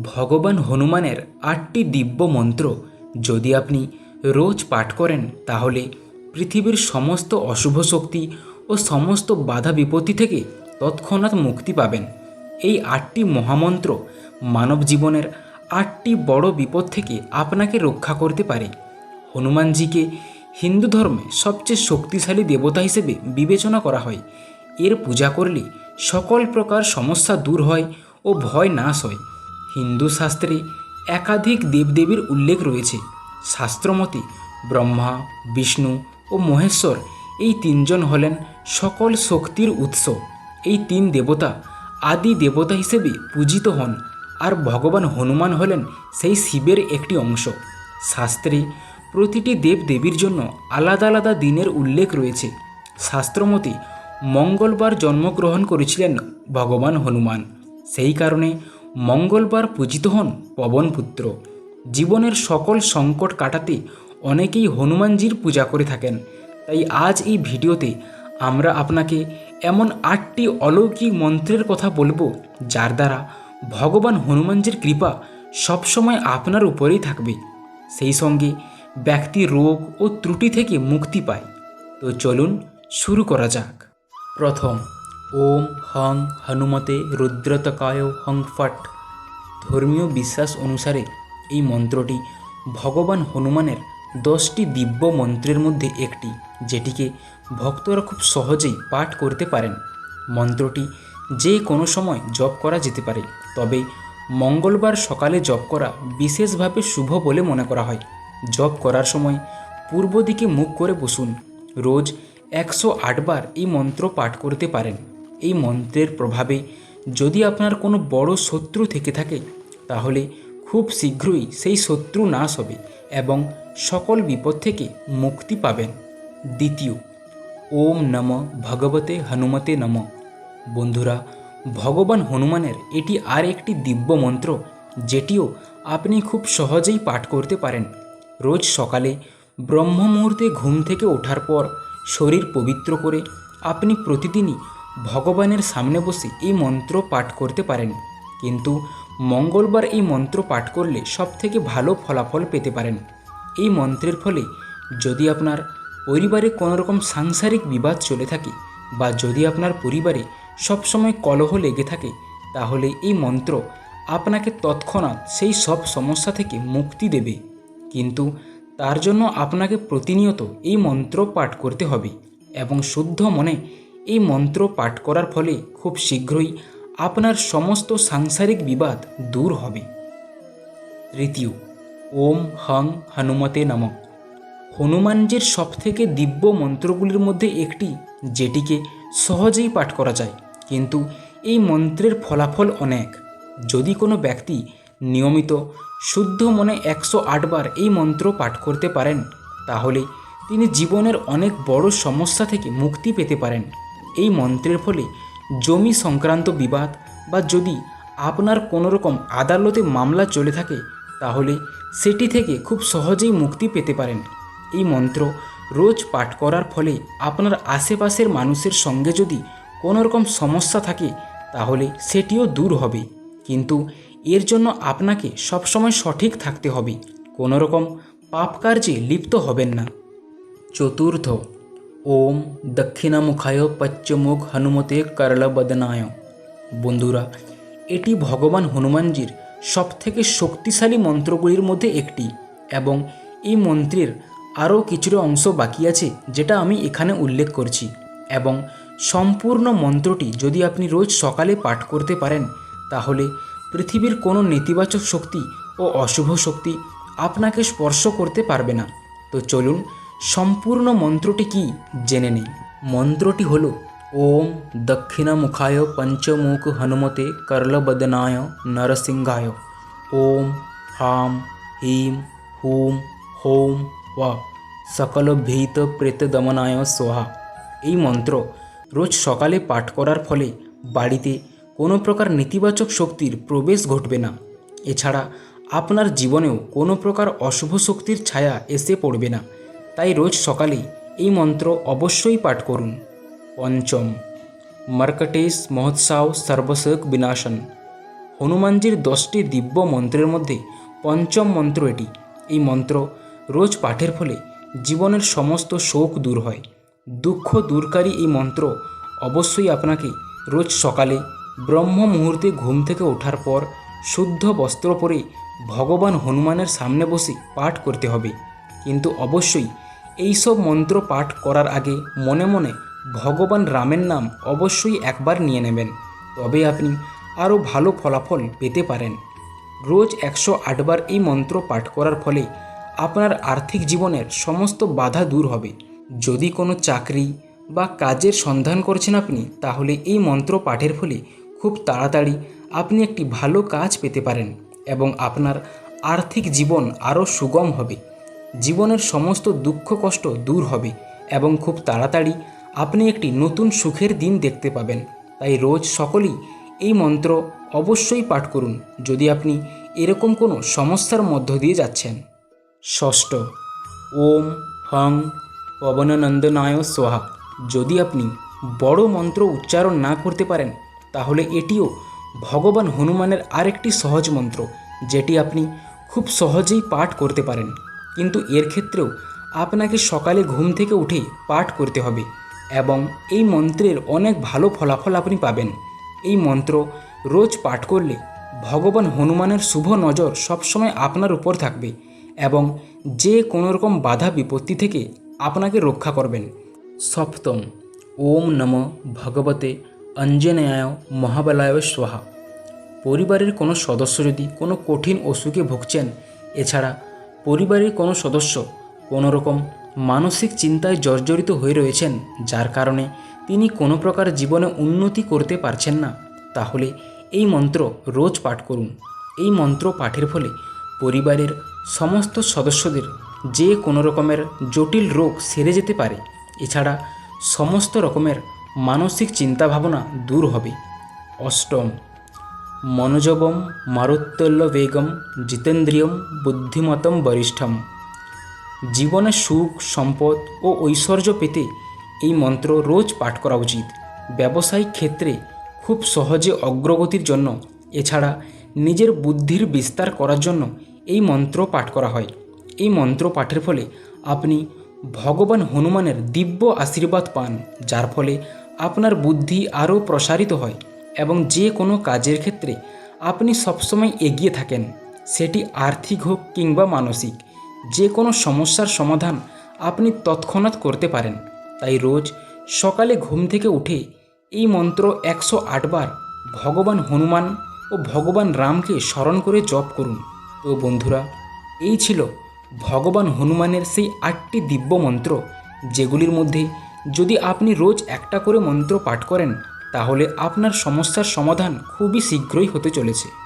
ভগবান হনুমানের আটটি দিব্য মন্ত্র যদি আপনি রোজ পাঠ করেন, তাহলে পৃথিবীর সমস্ত অশুভ শক্তি ও সমস্ত বাধা বিপত্তি থেকে তৎক্ষণাৎ মুক্তি পাবেন। এই আটটি মহামন্ত্র মানব জীবনের আটটি বড় বিপদ থেকে আপনাকে রক্ষা করতে পারে। হনুমানজিকে হিন্দু ধর্মে সবচেয়ে শক্তিশালী দেবতা হিসেবে বিবেচনা করা হয়। এর পূজা করলে সকল প্রকার সমস্যা দূর হয় ও ভয় নাশ হয়। হিন্দু শাস্ত্রে একাধিক দেবদেবীর উল্লেখ রয়েছে। শাস্ত্রমতে ব্রহ্মা, বিষ্ণু ও মহেশ্বর এই তিনজন হলেন সকল শক্তির উৎস। এই তিন দেবতা আদি দেবতা হিসেবে পূজিত হন আর ভগবান হনুমান হলেন সেই শিবের একটি অংশ। শাস্ত্রে প্রতিটি দেব দেবীর জন্য আলাদা আলাদা দিনের উল্লেখ রয়েছে। শাস্ত্রমতে মঙ্গলবার জন্মগ্রহণ করেছিলেন ভগবান হনুমান। সেই কারণে মঙ্গলবার পূজিত হন পবনপুত্র। জীবনের সকল সংকট কাটাতে অনেকেই হনুমানজির পূজা করে থাকেন। তাই আজ এই ভিডিওতে আমরা আপনাকে এমন আটটি অলৌকিক মন্ত্রের কথা বলব, যার দ্বারা ভগবান হনুমানজির কৃপা সবসময় আপনার উপরেই থাকবে। সেই সঙ্গে ব্যক্তি রোগ ও ত্রুটি থেকে মুক্তি পায়। তো চলুন শুরু করা যাক। প্রথম ওম হং হনুমতে রুদ্রতকায় হং ফট। ধর্মীয় বিশ্বাস অনুসারে এই মন্ত্রটি ভগবান হনুমানের দশটি দিব্য মন্ত্রের মধ্যে একটি, যেটিকে ভক্তরা খুব সহজেই পাঠ করতে পারেন। মন্ত্রটি যে কোনো সময় জপ করা যেতে পারে, তবে মঙ্গলবার সকালে জপ করা বিশেষভাবে শুভ বলে মনে করা হয়। জপ করার সময় পূর্ব দিকে মুখ করে বসুন। রোজ একশো আটবার এই মন্ত্র পাঠ করতে পারেন। এই মন্ত্রের প্রভাবে যদি আপনার কোনো বড় শত্রু থেকে থাকে, তাহলে খুব শীঘ্রই সেই শত্রু নাশ হবে এবং সকল বিপদ থেকে মুক্তি পাবেন। দ্বিতীয়, ওম নম ভগবতে হনুমতে নম। বন্ধুরা, ভগবান হনুমানের এটি আর একটি দিব্য মন্ত্র, যেটিও আপনি খুব সহজেই পাঠ করতে পারেন। রোজ সকালে ব্রহ্ম মুহূর্তে ঘুম থেকে ওঠার পর শরীর পবিত্র করে আপনি প্রতিদিনই ভগবানের সামনে বসে এই মন্ত্র পাঠ করতে পারেন। কিন্তু মঙ্গলবার এই মন্ত্র পাঠ করলে সবথেকে ভালো ফলাফল পেতে পারেন। এই মন্ত্রের ফলে যদি আপনার পরিবারে কোনো রকম সাংসারিক বিবাদ চলে থাকে বা যদি আপনার পরিবারে সবসময় কলহ লেগে থাকে, তাহলে এই মন্ত্র আপনাকে তৎক্ষণাৎ সেই সব সমস্যা থেকে মুক্তি দেবে। কিন্তু তার জন্য আপনাকে প্রতিনিয়ত এই মন্ত্র পাঠ করতে হবে এবং শুদ্ধ মনে এই মন্ত্র পাঠ করার ফলে খুব শীঘ্রই আপনার সমস্ত সাংসারিক বিবাদ দূর হবে। তৃতীয় ওম হং হনুমতে নমঃ। হনুমানজির সবথেকে দিব্য মন্ত্রগুলির মধ্যে একটি, যেটিকে সহজেই পাঠ করা যায়, কিন্তু এই মন্ত্রের ফলাফল অনেক। যদি কোনো ব্যক্তি নিয়মিত শুদ্ধ মনে একশো আটবার এই মন্ত্র পাঠ করতে পারেন, তাহলে তিনি জীবনের অনেক বড় সমস্যা থেকে মুক্তি পেতে পারেন। এই মন্ত্রের ফলে জমি সংক্রান্ত বিবাদ বা যদি আপনার কোনো রকম আদালতে মামলা চলে থাকে, তাহলে সেটি থেকে খুব সহজেই মুক্তি পেতে পারেন। এই মন্ত্র রোজ পাঠ করার ফলে আপনার আশেপাশের মানুষের সঙ্গে যদি কোনো রকম সমস্যা থাকে, তাহলে সেটিও দূর হবে। কিন্তু এর জন্য আপনাকে সবসময় সঠিক থাকতে হবে। কোনো রকম পাপ কার্যে লিপ্ত হবেন না। চতুর্থ ওম দক্ষিণামুখায় পশ্চিমুখ হনুমতে করলবদনায় বন্ধুরা এটি ভগবান হনুমানজির সবথেকে শক্তিশালী মন্ত্রগুলির মধ্যে একটি এবং এই মন্ত্রের আরও কিছুটা অংশ বাকি আছে যেটা আমি এখানে উল্লেখ করছি এবং সম্পূর্ণ মন্ত্রটি যদি আপনি রোজ সকালে পাঠ করতে পারেন, তাহলে পৃথিবীর কোনো নেতিবাচক শক্তি ও অশুভ শক্তি আপনাকে স্পর্শ করতে পারবে না। তো চলুন সম্পূর্ণ মন্ত্রটি কি জেনে নেই। মন্ত্রটি হল, ওম দক্ষিণামুখায় পঞ্চমুখ হনুমতে করলবদনায় নরসিংহায়। ওম হাম, হিম, হুম, হোম ওয়া সকল ভীত প্রেত দমনায় সোহা। এই মন্ত্র রোজ সকালে পাঠ করার ফলে বাড়িতে কোনো প্রকার নেতিবাচক শক্তির প্রবেশ ঘটবে না। এছাড়া আপনার জীবনেও কোনো প্রকার অশুভ শক্তির ছায়া এসে পড়বে না। তাই রোজ সকালে এই মন্ত্র অবশ্যই পাঠ করুন। পঞ্চম মর্কটেশ মহোৎসব সর্বশোক বিনাশন। হনুমানজির দশটি দিব্য মন্ত্রের মধ্যে পঞ্চম মন্ত্র এটি। এই মন্ত্র রোজ পাঠের ফলে জীবনের সমস্ত শোক দূর হয়। দুঃখ দূরকারী এই মন্ত্র অবশ্যই আপনাকে রোজ সকালে ব্রহ্ম মুহূর্তে ঘুম থেকে ওঠার পর শুদ্ধ বস্ত্র পরে ভগবান হনুমানের সামনে বসে পাঠ করতে হবে। কিন্তু অবশ্যই এইসব মন্ত্র পাঠ করার আগে মনে মনে ভগবান রামের নাম অবশ্যই একবার নিয়ে নেবেন। তবে আপনি আরও ভালো ফলাফল পেতে পারেন। রোজ একশো আটবার এই মন্ত্র পাঠ করার ফলে আপনার আর্থিক জীবনের সমস্ত বাধা দূর হবে। যদি কোনো চাকরি বা কাজের সন্ধান করছেন আপনি, তাহলে এই মন্ত্র পাঠের ফলে খুব তাড়াতাড়ি আপনি একটি ভালো কাজ পেতে পারেন এবং আপনার আর্থিক জীবন আরও সুগম হবে। জীবনের সমস্ত দুঃখ কষ্ট দূর হবে এবং খুব তাড়াতাড়ি আপনি একটি নতুন সুখের দিন দেখতে পাবেন। তাই রোজ সকলেই এই মন্ত্র অবশ্যই পাঠ করুন যদি আপনি এরকম কোনো সমস্যার মধ্য দিয়ে যাচ্ছেন। ষষ্ঠ, ওম হং পবননন্দনায় সোহা যদি আপনি বড় মন্ত্র উচ্চারণ না করতে পারেন, তাহলে এটিও ভগবান হনুমানের আরেকটি সহজ মন্ত্র, যেটি আপনি খুব সহজেই পাঠ করতে পারেন। কিন্তু এর ক্ষেত্রেও আপনাকে সকালে ঘুম থেকে উঠে পাঠ করতে হবে এবং এই মন্ত্রের অনেক ভালো ফলাফল আপনি পাবেন। এই মন্ত্র রোজ পাঠ করলে ভগবান হনুমানের শুভ নজর সবসময় আপনার উপর থাকবে এবং যে কোনো রকম বাধা বিপত্তি থেকে আপনাকে রক্ষা করবেন। সপ্তম, ওম নম ভগবতে অঞ্জনায় মহাবলায় স্বাহা। পরিবারের কোনো সদস্য যদি কোনো কঠিন অসুখে ভুগছেন, এছাড়া পরিবারের কোনো সদস্য কোনো রকম মানসিক চিন্তায় জর্জরিত হয়ে রয়েছেন, যার কারণে তিনি কোনো প্রকার জীবনে উন্নতি করতে পারছেন না। তাহলে এই মন্ত্র রোজ পাঠ করুন। এই মন্ত্র পাঠের ফলে পরিবারের সমস্ত সদস্যদের যে কোনো রকমের জটিল রোগ সেরে যেতে পারে। এছাড়া সমস্ত রকমের মানসিক চিন্তাভাবনা দূর হবে। অষ্টম মনোজবম মারুত্তল্য বেগম জিতেন্দ্রিয়ম, বুদ্ধিমতম বরিষ্ঠম। জীবনে সুখ, সম্পদ ও ঐশ্বর্য পেতে এই মন্ত্র রোজ পাঠ করা উচিত। ব্যবসায়িক ক্ষেত্রে খুব সহজে অগ্রগতির জন্য, এছাড়া নিজের বুদ্ধির বিস্তার করার জন্য এই মন্ত্র পাঠ করা হয়। এই মন্ত্র পাঠের ফলে আপনি ভগবান হনুমানের দিব্য আশীর্বাদ পান, যার ফলে আপনার বুদ্ধি আরও প্রসারিত হয়। এবং যে কোনো কাজের ক্ষেত্রে আপনি সবসময় এগিয়ে থাকেন, সেটি আর্থিক হোক কিংবা মানসিক। যে কোনো সমস্যার সমাধান আপনি তৎক্ষণাৎ করতে পারেন। তাই রোজ সকালে ঘুম থেকে উঠে এই মন্ত্র একশো আটবার ভগবান হনুমান ও ভগবান রামকে স্মরণ করে জপ করুন। তো বন্ধুরা, এই ছিল ভগবান হনুমানের সেই আটটি দিব্য মন্ত্র, যেগুলির মধ্যে যদি আপনি রোজ একটা করে মন্ত্র পাঠ করেন তাহলে আপনার সমস্যার সমাধান খুবই শীঘ্রই হতে চলেছে।